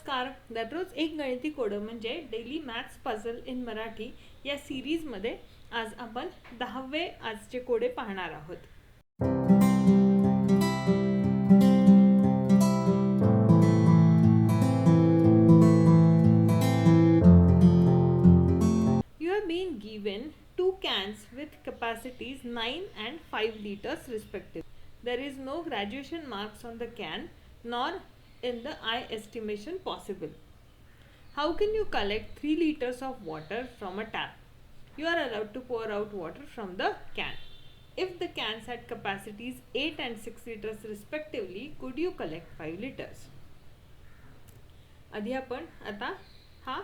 नमस्कार. दररोज एक गणिती कोड म्हणजे daily maths puzzle in Marathi या सीरीजमध्ये आज आपण दहावे आजचे कोडे पाहणार आहोत. You are been given two cans with capacities nine and five litres respective there is no graduation marks on the can nor in the eye estimation possible. How can you collect 3 liters of water from a tap? You are allowed to pour out water from the can. If the cans had capacities 8 and 6 liters respectively, could you collect 5 liters? आधी आपण आता हा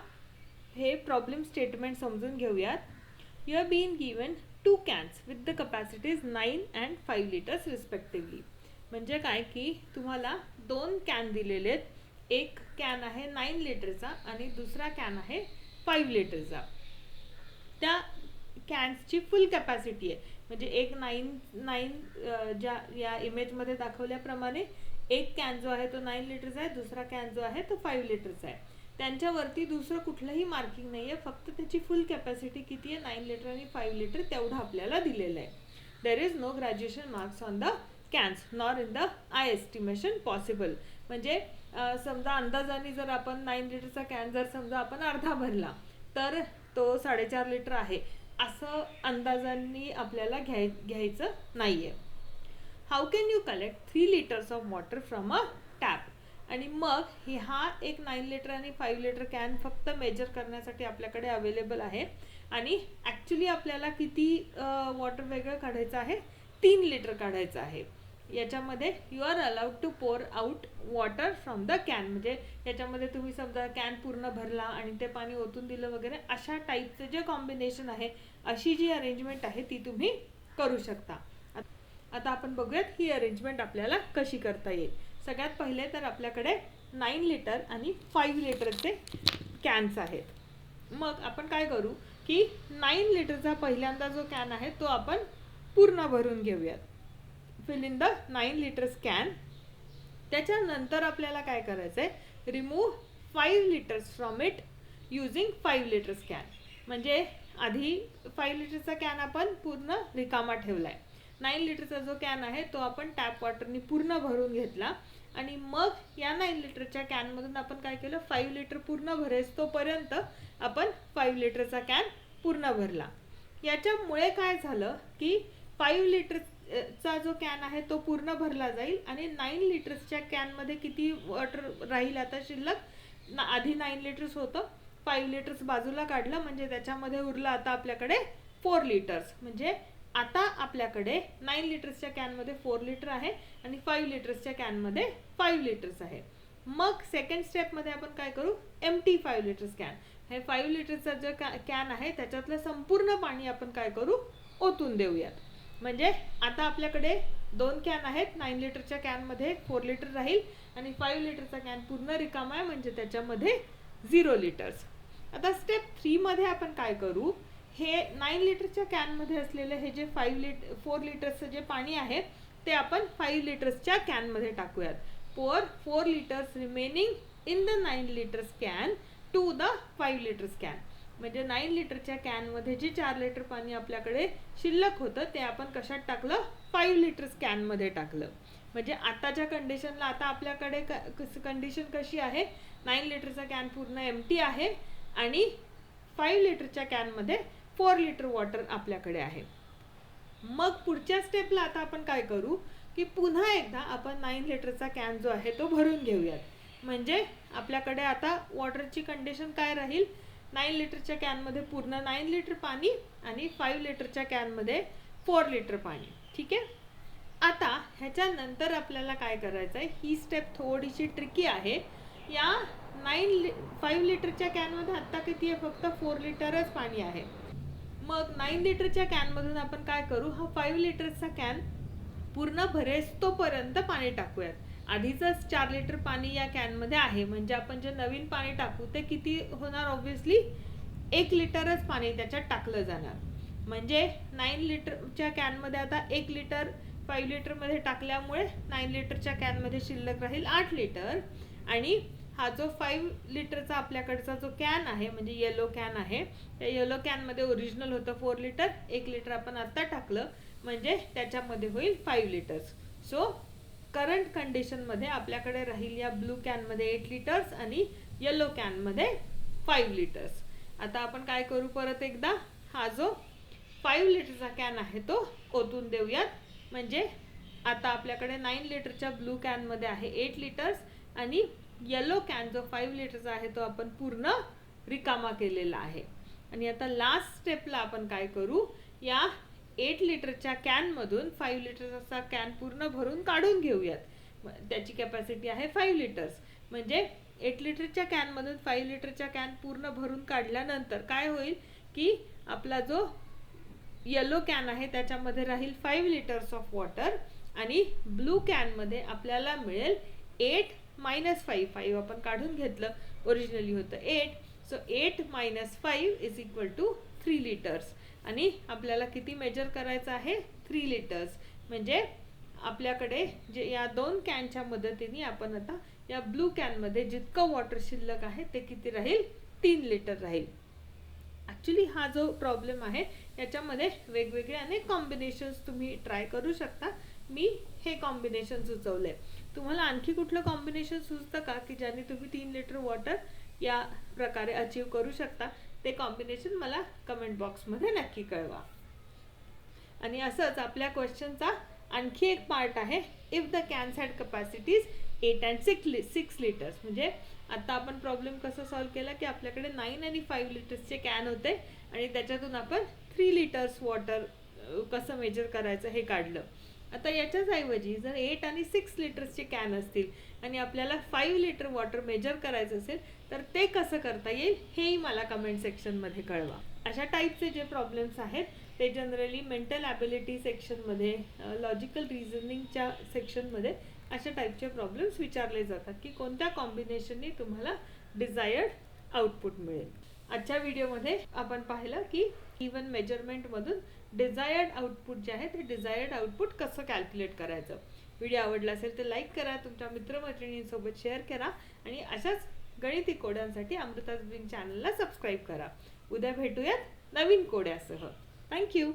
हे problem statement समजून घेऊयात you are been given two cans with the capacities nine and five litres respectively म्हणजे काय की तुम्हाला दोन कॅन दिलेले आहेत. एक कॅन आहे नाईन लिटरचा आणि दुसरा कॅन आहे फाईव्ह लिटरचा त्या कॅन्सची फुल कॅपॅसिटी आहे. म्हणजे एक नाईन नाईन ज्या या इमेजमध्ये दाखवल्याप्रमाणे एक कॅन जो आहे तो नाईन लिटरचा आहे दुसरा कॅन जो आहे तो फाईव्ह लिटरचा आहे. त्यांच्यावरती दुसरं कुठलंही मार्किंग नाही आहे फक्त त्याची फुल कॅपॅसिटी किती आहे? नाईन लिटर आणि फाईव्ह लिटर तेवढं आपल्याला दिलेलं आहे. There is no graduation marks on the cans nor in the eye estimation possible म्हणजे समजा अंदाजाने जर आपण नाईन लिटरचा कॅन जर समजा आपण अर्धा भरला तर तो साडेचार लिटर आहे. असं अंदाजांनी आपल्याला घ्याय घ्यायचं नाही आहे how can you collect three litres of water from a tap आणि मग हा एक नाईन लिटर आणि फाईव्ह लिटर कॅन फक्त मेजर करण्यासाठी आपल्याकडे अवेलेबल आहे. आणि ॲक्च्युली आपल्याला किती वॉटर वेगळं काढायचं आहे? तीन लिटर काढायचं आहे. याच्यामध्ये you are allowed to pour out water from the can म्हणजे याच्यामध्ये तुम्ही समजा कॅन पूर्ण भरला आणि ते पाणी ओतून दिलं वगैरे अशा टाईपचं जे कॉम्बिनेशन आहे अशी जी अरेंजमेंट आहे ती तुम्ही करू शकता. आता आपण बघूयात ही अरेंजमेंट आपल्याला कशी करता येईल. सगळ्यात पहिले तर आपल्याकडे नाईन लिटर आणि फाईव्ह लिटरचे कॅन्स आहेत. मग आपण काय करू की नाईन लिटरचा पहिल्यांदा जो कॅन आहे तो आपण पूर्ण भरून घेऊयात. Fill in the nine litres can त्याच्यानंतर आपल्याला काय करायचं आहे remove five litres from it using five litres can म्हणजे आधी फाईव्ह लिटरचा कॅन आपण पूर्ण रिकामा ठेवला आहे नाईन लिटरचा जो कॅन आहे तो आपण टॅप वॉटरनी पूर्ण भरून घेतला. आणि मग या नाईन लिटरच्या कॅनमधून आपण काय केलं? फाईव्ह लिटर पूर्ण भरेस तोपर्यंत आपण फाईव्ह लिटरचा कॅन पूर्ण भरला. याच्यामुळे काय झालं की फाईव्ह लिटर चा जो कॅन आहे तो पूर्ण भरला जाईल आणि नाईन लिटर्सच्या कॅनमध्ये किती वॉटर राहील आता शिल्लक? ना आधी नाईन लिटर्स होतं फाईव्ह लिटर्स बाजूला काढलं म्हणजे त्याच्यामध्ये उरलं आता आपल्याकडे फोर लिटर्स म्हणजे आता आपल्याकडे नाईन लिटर्सच्या कॅनमध्ये फोर लिटर आहे आणि फाईव्ह लिटर्सच्या कॅनमध्ये फाईव्ह लिटर्स आहे. मग सेकंड स्टेपमध्ये आपण काय करू? Empty five litres can हे फाईव्ह लिटरचा जो कॅन आहे त्याच्यातलं संपूर्ण पाणी आपण काय करू? ओतून देऊयात. म्हणजे आता आपल्याकडे दोन कॅन आहेत. नाईन लिटरच्या कॅनमध्ये फोर लिटर राहील आणि फाईव्ह लिटरचा कॅन पूर्ण रिकामा आहे. म्हणजे त्याच्यामध्ये झिरो लिटर्स आता स्टेप थ्रीमध्ये आपण काय करू? हे नाईन लिटरच्या कॅनमध्ये असलेलं हे जे फाईव्ह लिट फोर लिटर्सचं जे पाणी आहे ते आपण फाईव्ह लिटर्सच्या कॅनमध्ये टाकूयात. Pour four litres remaining in the nine litres can to the five litres can म्हणजे नाईन लिटरच्या कॅनमध्ये जे चार लिटर पाणी आपल्याकडे शिल्लक होतं ते आपण कशात टाकलं? फाईव्ह लिटर्स कॅनमध्ये टाकलं. म्हणजे आताच्या कंडिशनला आता आपल्याकडे कंडिशन कशी आहे? नाईन लिटरचा कॅन पूर्ण एम टी आहे आणि फाईव्ह लिटरच्या कॅनमध्ये फोर लिटर वॉटर आपल्याकडे आहे. मग पुढच्या स्टेपला आता आपण काय करू? की पुन्हा एकदा आपण नाईन लिटरचा कॅन जो आहे तो भरून घेऊयात. म्हणजे आपल्याकडे आता वॉटरची कंडिशन काय राहील? नाईन लिटरच्या कॅनमध्ये पूर्ण नाईन लिटर पाणी आणि फाईव्ह लिटरच्या कॅनमध्ये फोर लिटर पाणी. ठीक आहे? आता ह्याच्यानंतर आपल्याला काय करायचं आहे ही स्टेप थोडीशी ट्रिकी आहे. या नाईन लि फाईव्ह लिटरच्या कॅनमध्ये आत्ता किती आहे? फक्त फोर लिटरच पाणी आहे. मग नाईन लिटरच्या कॅनमधून आपण काय करू? हा फाईव्ह लिटरचा कॅन पूर्ण भरेस तोपर्यंत पाणी टाकूयात. आधीचंच चार लिटर पाणी या कॅनमध्ये आहे. म्हणजे आपण जे नवीन पाणी टाकू ते किती होणार ऑब्व्हियसली एक लिटरच पाणी त्याच्यात टाकलं जाणार. म्हणजे नाईन लिटरच्या कॅनमध्ये आता एक लिटर फाईव्ह लिटरमध्ये टाकल्यामुळे नाईन लिटरच्या कॅनमध्ये शिल्लक राहील आठ लिटर. आणि हा जो फाईव्ह लिटरचा आपल्याकडचा जो कॅन आहे म्हणजे येलो कॅन आहे त्या येलो कॅनमध्ये ओरिजिनल होतं फोर लिटर एक लिटर आपण आत्ता टाकलं म्हणजे त्याच्यामध्ये होईल फाईव्ह लिटर्स सो करंट कंडिशनमध्ये आपल्याकडे राहील या ब्लू कॅनमध्ये एट लिटर्स आणि येलो कॅनमध्ये फाईव्ह लिटर्स आता आपण काय करू परत एकदा? हा जो फाईव्ह लिटरचा कॅन आहे तो ओतून देऊयात. म्हणजे आता आपल्याकडे नाईन लिटरच्या ब्लू कॅनमध्ये आहे एट लिटर्स आणि येलो कॅन जो फाईव्ह लिटरचा आहे तो आपण पूर्ण रिकामा केलेला आहे. आणि आता लास्ट स्टेपला आपण काय करू? या एट लिटरच्या कॅनमधून फाईव्ह लिटरचा कॅन पूर्ण भरून काढून घेऊयात. त्याची कॅपॅसिटी आहे फाईव्ह लिटर्स म्हणजे एट लिटरच्या कॅनमधून फाईव्ह लिटरच्या कॅन पूर्ण भरून काढल्यानंतर काय होईल की आपला जो येलो कॅन आहे त्याच्यामध्ये राहील फाईव्ह लिटर्स ऑफ वॉटर आणि ब्लू कॅनमध्ये आपल्याला मिळेल एट मायनस फाईव्ह फाईव्ह आपण काढून घेतलं. ओरिजिनली होतं eight so eight minus five is equal to three litres आणि आपल्याला किती मेजर करायचं आहे? थ्री लिटर्स म्हणजे आपल्याकडे जे या दोन कॅनच्या मदतीने आपण आता या ब्लू कॅनमध्ये जितकं वॉटर शिल्लक आहे ते किती राहील? तीन लिटर राहील. ॲक्च्युली हा जो प्रॉब्लेम आहे याच्यामध्ये वेगवेगळे अनेक कॉम्बिनेशन्स तुम्ही ट्राय करू शकता. मी हे कॉम्बिनेशन सुचवलं आहे तुम्हाला आणखी कुठलं कॉम्बिनेशन सुचतं का? की ज्याने तुम्ही तीन लिटर वॉटर या प्रकारे अचीव करू शकता? ते कॉम्बिनेशन मला कमेंट बॉक्समध्ये नक्की कळवा. आणि असंच आपल्या क्वेश्चनचा आणखी एक पार्ट आहे if the cans had capacities eight and six six litres म्हणजे आता आपण प्रॉब्लेम कसं सॉल्व्ह केला की आपल्याकडे नाईन आणि फाईव्ह लिटर्सचे कॅन होते आणि त्याच्यातून आपण थ्री लिटर्स वॉटर कसं मेजर करायचं हे काढलं. आता याच्याच ऐवजी जर एट आणि सिक्स लिटर्सचे कॅन असतील आणि आपल्याला फाईव्ह लिटर वॉटर मेजर करायचं असेल तर ते कसं करता येईल हेही मला कमेंट सेक्शनमध्ये कळवा. अशा टाईपचे जे प्रॉब्लेम्स आहेत ते जनरली मेंटल ॲबिलिटी सेक्शनमध्ये लॉजिकल रिझनिंगच्या सेक्शनमध्ये अशा टाईपचे प्रॉब्लेम्स विचारले जातात की कोणत्या कॉम्बिनेशननी तुम्हाला डिझायर्ड आउटपुट मिळेल. आजच्या व्हिडिओमध्ये आपण पाहिलं की इवन मेजरमेंटमधून डिझायर्ड आउटपुट जे आहे ते डिझायर्ड आउटपुट कसं कॅल्क्युलेट करायचं. व्हिडिओ आवडला असेल तर लाईक करा तुमच्या मित्रमैत्रिणींसोबत शेअर करा आणि अशाच गणिती कोड्यांसाठी अमृता बिंग चॅनलला सबस्क्राईब करा. उद्या भेटूयात नवीन कोड्यासह. थँक्यू